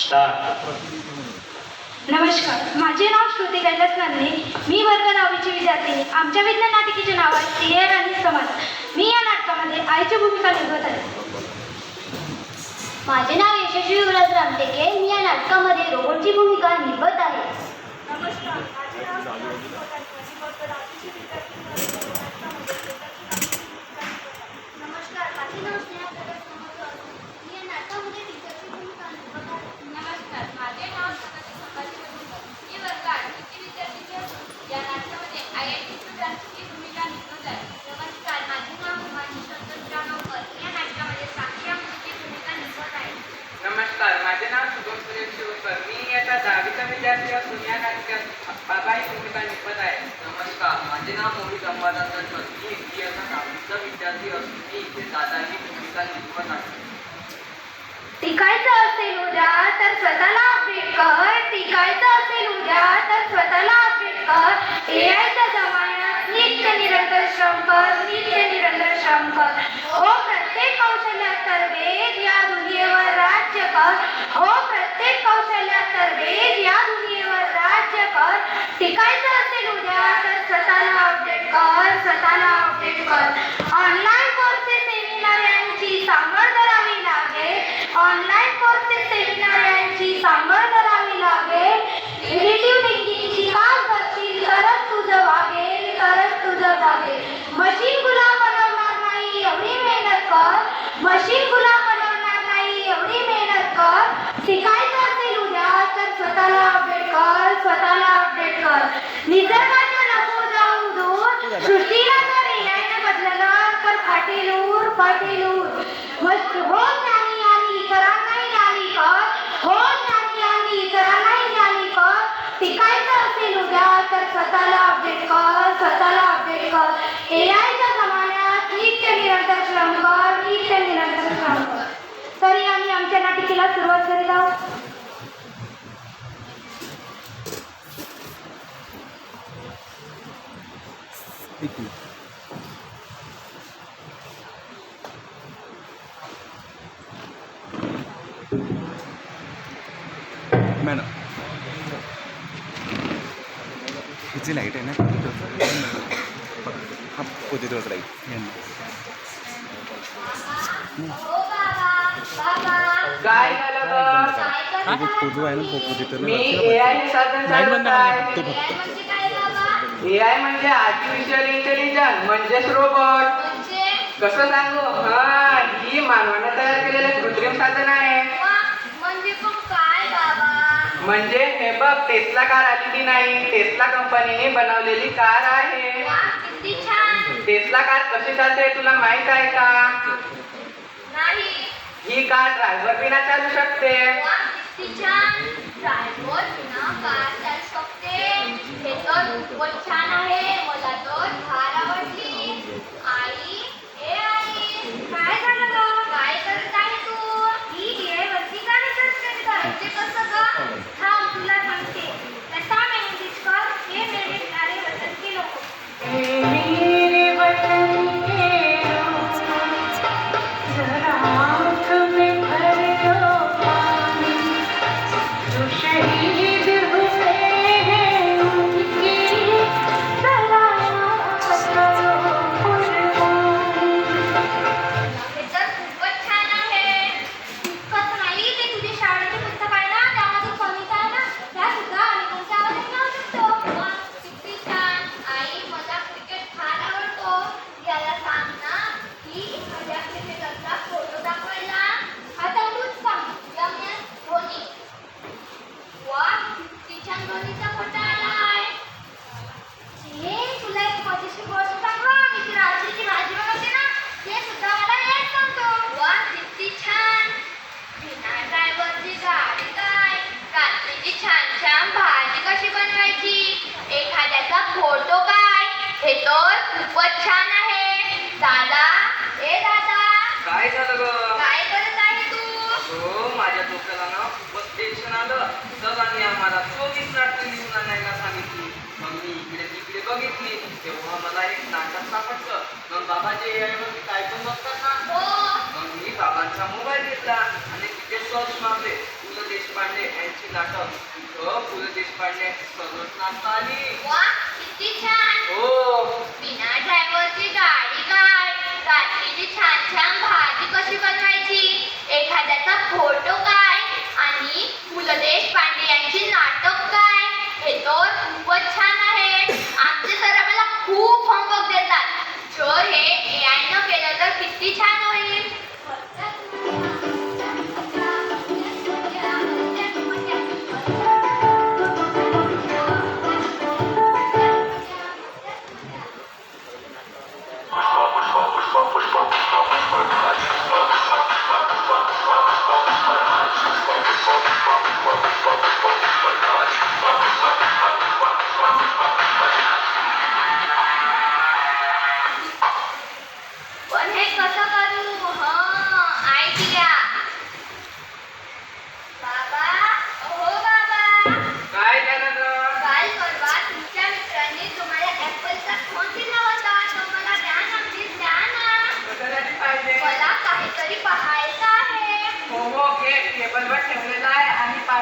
Start नमस्कार. माझे नाव श्रुती कैलास नांदे मी वर्ग दहावीची विद्यार्थिनी. आमच्या विज्ञान नाटिकेचे नाव आहे स्त्रियर आणि समाज. मी या नाटकामध्ये आईची भूमिका निभवत आहे. माझे नाव यशस्वी युवराज रामटेके. मी या नाटकामध्ये रोबोटची भूमिका निभवत आहे. नमस्कार. माझे नाव नमस्कार माझे नाव स्नेहा प्रकाश समोर मी या नाटकामध्ये टीचरची भूमिका निभवत आहे नमस्कार माझे नाव सनातन संभाजी वसंत मी वर्ग आठवीची विद्यार्थिनी असून या नाटकामध्ये आय आय टी स्टुडंटची भूमिका निभवत आहे नमस्कार माझे नाव हिमांशू संतोष जानवकर मी या नाटकामध्ये साक्षी अमृतची भूमिका निभवत आहे नमस्कार माझे नाव शुभम सुरेश शिवकर मी आता दहावीचा विद्यार्थी असून या नाटकात बाबा ही भूमिका निभवत आहे नमस्कार माझे नाव मोहित अंबादास गणपत मी इथे आता दहावीचा विद्यार्थी असून मी इथे दादा ही भूमिका निभवत आहे टिकायचं असेल उद्या तर स्वतःला अपडेट कर. टिकायचं असेल उद्या तर स्वतःला अपडेट कर. ए आयच्या जमान्यात नित्य निरंतर श्रम कर नित्य निरंतर श्रम कर हो प्रत्येक कौशल्यात तरबेज या दुनियेवर राज्य कर. हो प्रत्येक कौशल्यात तरबेज या दुनियेवर राज्य कर. टिकायचं असेल उद्या तर स्वतःला अपडेट कर स्वतःला अपडेट कर. ऑनलाईन कोर्सेस सेमिनार यांची सांगड आहे. लागेल ऑनलाईन कोर्सेस सेमिनार यांची सांगड करावी लागेल. क्रिएटिव्ह थिंकिंगची काम करशील तरच तुझं वागेल तरच तुझं वागेल. मशीन गुलाम बनवणार नाही एवढी मेहनत कर. मशीन गुलाम बनवणार नाही एवढी मेहनत कर. शिकायचं असेल उद्या तर स्वतःला अपडेट कर स्वतःला अपडेट कर. निसर्गाच्या नको जाऊ दूर. सृष्टीला जर एआयने बदललं तर फाटेल ऊर फाटेल ऊर मस्त हो ज्ञानी आणि इतरांनाही ज्ञानी कर हो ज्ञानी आणि इतरांनाही ज्ञानी कर टिकायचं असेल उद्या तर स्वतःला अपडेट कर स्वतःला अपडेट कर ए आयच्या जमान्यात नित्य निरंतर श्रम कर नित्य निरंतर श्रम कर तरी आम्ही आमच्या नाटिकेला सुरुवात करीत आहोत मॅडम हिची लाइट आहे ना हा होती तोच लाइट हो बाबा बाबा काय झालं ग काय तो करता जो आहे ना तो मी ए आय साधन लाइट बंद चालवत करा तो आहे फक्त म्हणजे काय बाबा ए आय म्हणजे आर्टिफिशियल इंटेलिजन्स म्हणजेच रोबोट म्हणजे कसं सांगू? हा ही मानवाने तयार केलेलं कृत्रिम साधन आहे. म्हणजे पण काय बाबा म्हणजे हे बघ टेस्ला कार आलेली नाही? टेस्ला कंपनीने बनवलेली कार आहे. वा, किती छान टेस्ला कार कशी चालते तुला माहीत आहे का? नाही. ही कार ड्रायव्हर बिना चालू शकते. वा, किती छान ड्रायव्हर बिना कार चालू शकते हे तर खूपच छान आहे. दादा ए दादा. काय झालं ग? काय करत आहे तू? हो माझ्या डोक्याला ना खूपच टेन्शन आलं. सरांनी आम्हाला चोवीस नाटकं लिहून आणायला सांगितली. मग मी इकडे तिकडे बघितली. तेव्हा मला एक नाटक सापडलं. मग बाबाचे यायवर काय पण बघतात ना? हो. मग मी बाबांचा मोबाईल घेतला आणि तिथे सर्च मारले. पु ल देशपांडे यांची नाटक. पु ल देशपांडे सर्वच नाटक आली. किती छान. त्याचा फोटो काय आणि पु ल देशपांडे यांची नाटक काय हे तर खूपच छान आहे आमचे सर आम्हाला खूप होमवर्क देतात जो हे ए केलं तर किती छान होईल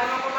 আর কোনো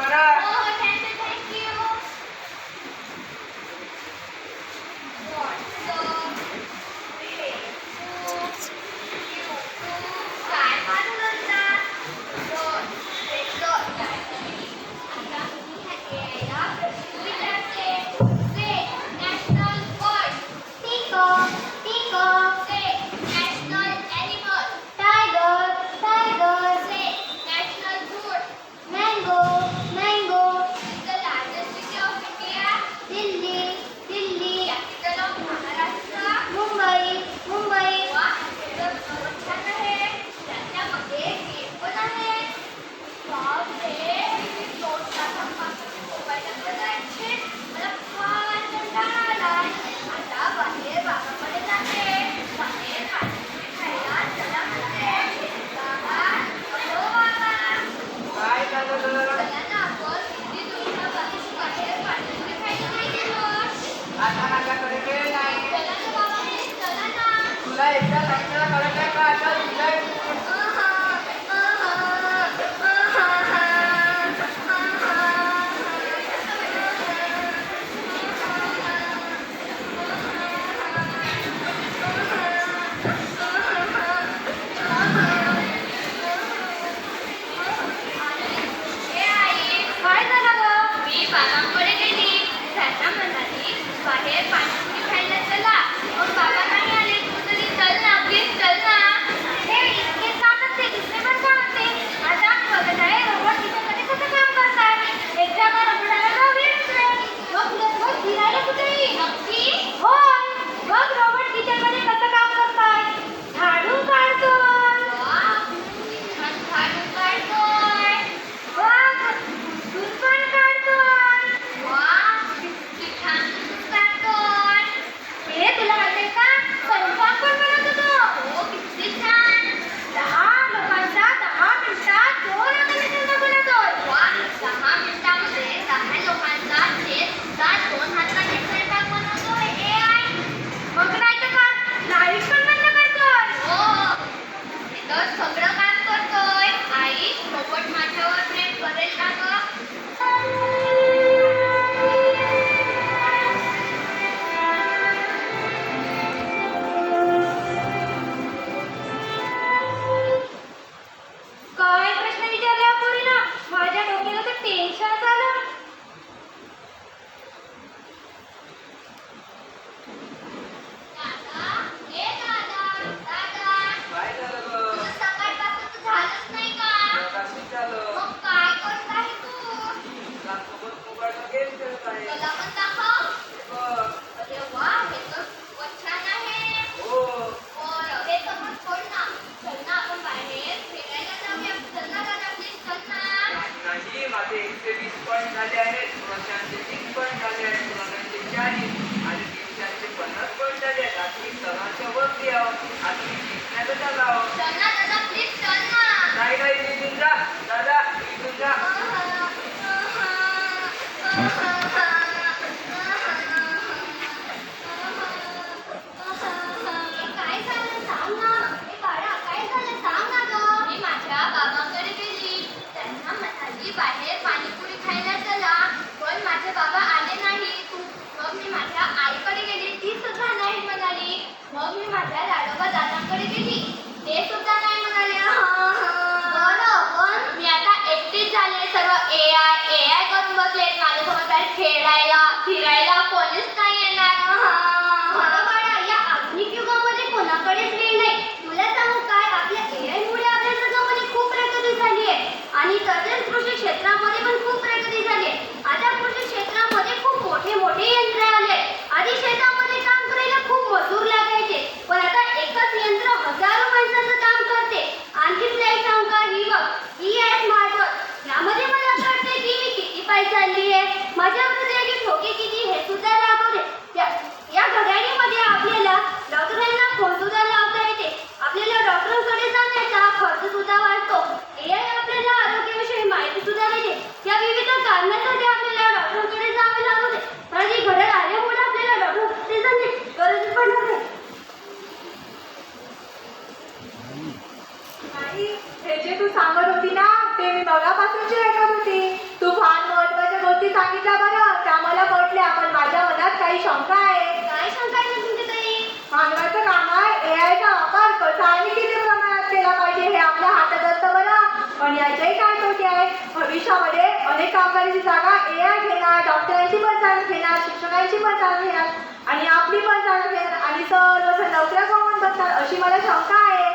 काही शंका आहे. काय शंका आहे तुमची तरी मानवाचं काम आहे. एआयचा आकार कसा आणि किती प्रमाणात केला पाहिजे हे आपल्या हातात असतं बरं पण याचेही काय तोटे आहे भविष्यामध्ये अनेक कामगारांची जागा आय घेणार डॉक्टरांची पण जाणून घेणार शिक्षकांची पण जाणून घेणार आणि आपली पण जाणून घेणार आणि सर्व नोकऱ्या करून बसणार अशी मला शंका आहे.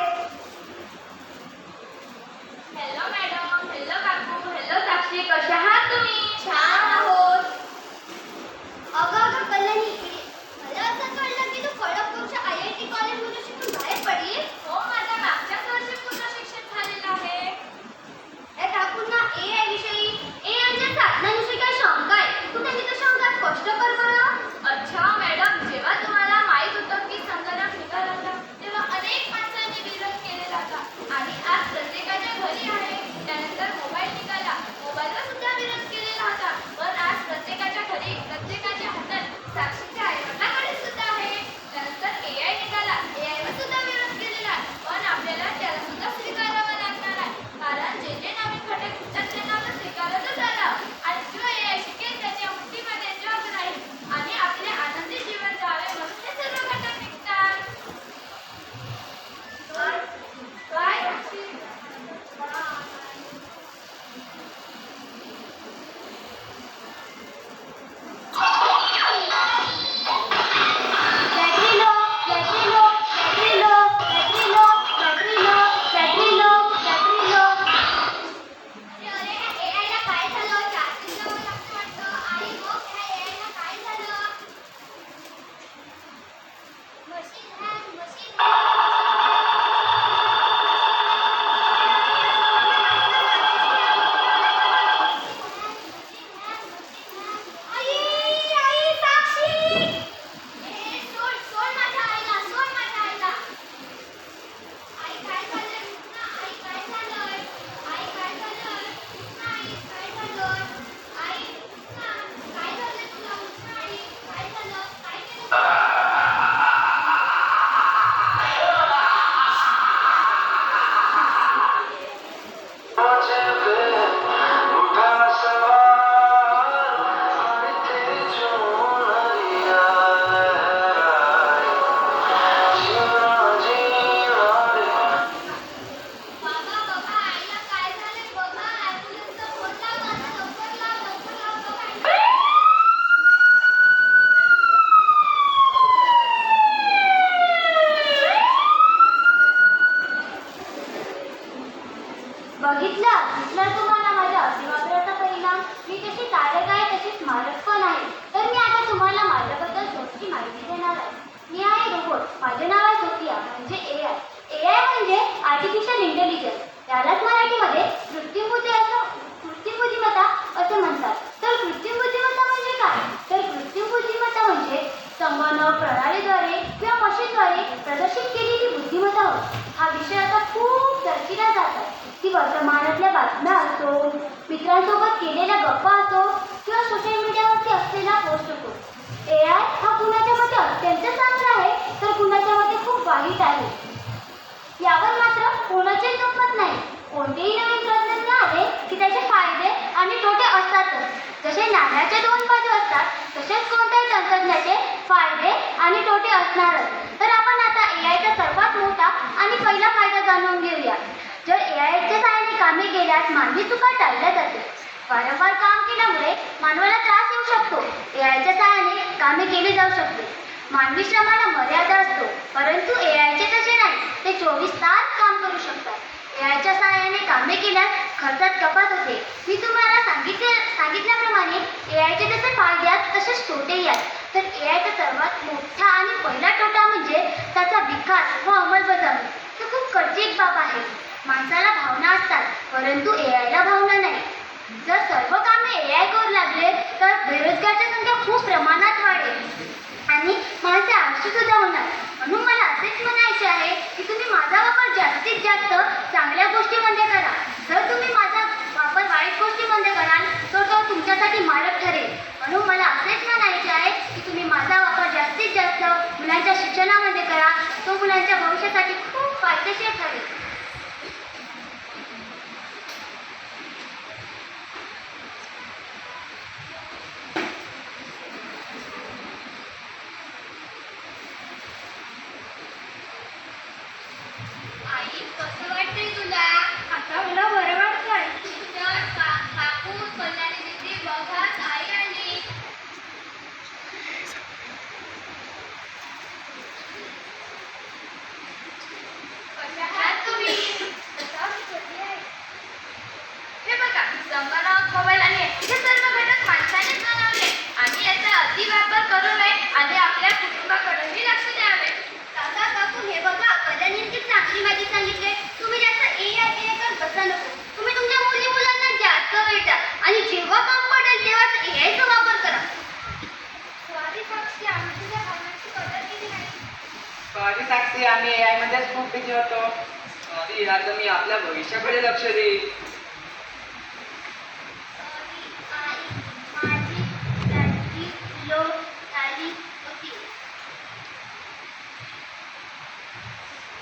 हॅलो मॅडम हॅलो काकू. हॅलो साक्षी. कशा आहात तुम्ही? छान. इंटेलिजन्स त्यालाच मराठीमध्ये कृत्रिम बुद्धी असं कृत्रिम बुद्धिमत्ता असं म्हणतात. तर कृत्रिम बुद्धिमत्ता म्हणजे काय? तर कृत्रिम बुद्धिमत्ता म्हणजे संगणक प्रणालीद्वारे किंवा मशीनद्वारे प्रदर्शित केलेली बुद्धिमत्ता होय. हा विषय आता खूप चर्चिला जातो. आहे ती वर्तमानातल्या बातम्या असो मित्रांसोबत केलेल्या गप्पा असो किंवा सोशल मीडियावरती असलेला पोस्ट असो. ए आय हा कुणाच्या मते अत्यंत चांगला आहे तर कुणाच्या मते खूप वाईट आहे. यावर मात्र कोणाचे दुखत नाही. कोणतेही नवीन तंत्रज्ञ आले की त्याचे फायदे आणि तोटे असतातच. जसे नाण्याचे दोन बाजू असतात तसेच कोणत्याही तंत्रज्ञाचे फायदे आणि तोटे असणारच. तर आपण आता ए आयचा सर्वात मोठा आणि पहिला फायदा जाणून घेऊया. जर ए आयच्या सहाय्याने कामे केल्यास मानवी चुका टाळल्या जाते वारंवार काम केल्यामुळे मानवाला त्रास येऊ शकतो. ए आयच्या सहाय्याने कामे केली जाऊ शकते मानवी श्रमाला मर्यादा असतो परंतु ए आयचे तसे नाही ते चोवीस तास काम करू शकतात. एआयच्या सहाय्याने कामे केल्यास खर्चात कपात होते. मी तुम्हाला सांगितले सांगितल्याप्रमाणे एआयचे जसे फायदे आहेत तसेच तोटेही आहेत. तर एआयचा सर्वात मोठा आणि पहिला तोटा म्हणजे त्याचा विकास व अंमलबजावणी. तो खूप खर्चिक बाब आहे. माणसाला भावना असतात परंतु एआयला भावना नाही. जर सर्व कामे एआय करू लागले तर बेरोजगारची संख्या खूप प्रमाणात माणसे सुद्धा होणार म्हणून मला असेच म्हणायचे आहे की तुम्ही माझा वापर जास्तीत जास्त चांगल्या गोष्टीमध्ये म्हणजे करा. जर तुम्ही माझा वापर वाईट गोष्टीमध्ये म्हणजे कराल तर तो तुमच्यासाठी मालक ठरेल. म्हणून मला असेच म्हणायचे आहे की तुम्ही माझा वापर जास्तीत जास्त मुलांच्या शिक्षणामध्ये करा. तो मुलांच्या भविष्यासाठी खूप फायदेशीर ठरेल.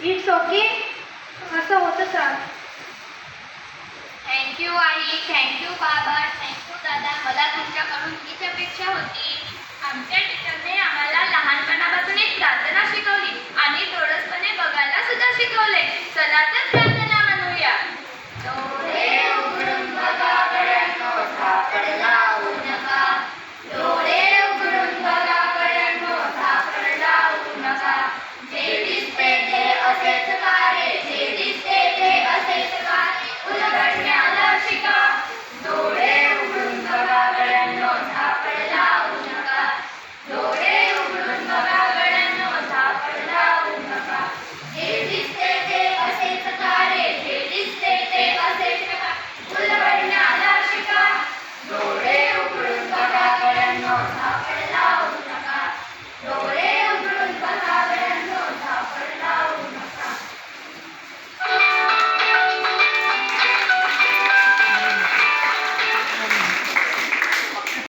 इट्स ओके असं होतच राहतं थँक्यू आई. थँक्यू बाबा. थँक्यू दादा. मला तुमच्याकडून हीच अपेक्षा होती. आमच्या टीचरने आम्हाला लहानपणापासून एक प्रार्थना शिकवली आणि थोडसपणे बघायला सुद्धा शिकवले. चला तर